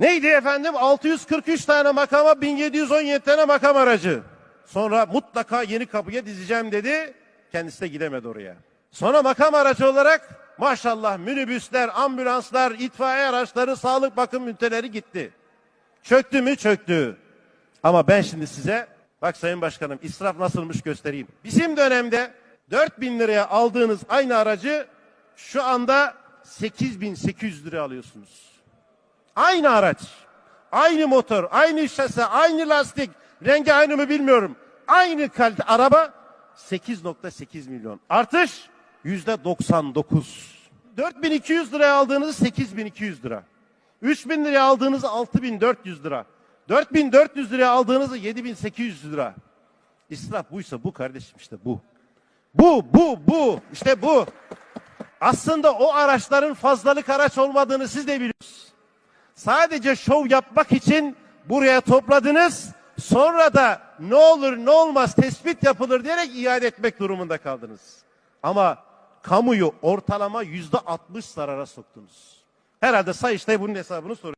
Neydi efendim? 643 tane makama 1717 tane makam aracı. Sonra mutlaka yeni kapıya dizeceğim dedi. Kendisi de gidemedi oraya. Sonra makam aracı olarak maşallah minibüsler, ambulanslar, itfaiye araçları, sağlık bakım üniteleri gitti. Çöktü mü? Çöktü. Ama ben şimdi size bak Sayın Başkanım israf nasılmış göstereyim. Bizim dönemde 4000 liraya aldığınız aynı aracı şu anda 8800 liraya alıyorsunuz. Aynı araç, aynı motor, aynı şase, aynı lastik, rengi aynı mı bilmiyorum. Aynı kalite araba 8.8 milyon. Artış yüzde 99. 4200 liraya aldığınız 8200 lira. 3000 liraya aldığınız 6400 lira. 4400 liraya aldığınız 7800 lira. İsraf buysa bu kardeşim işte bu. Bu, bu, bu. işte bu. Aslında o araçların fazlalık araç olmadığını siz de biliyorsunuz. Sadece şov yapmak için buraya topladınız. Sonra da ne olur ne olmaz tespit yapılır diyerek iade etmek durumunda kaldınız. Ama kamuyu ortalama yüzde altmış zarara soktunuz. Herhalde Sayıştay bunun hesabını soruyor.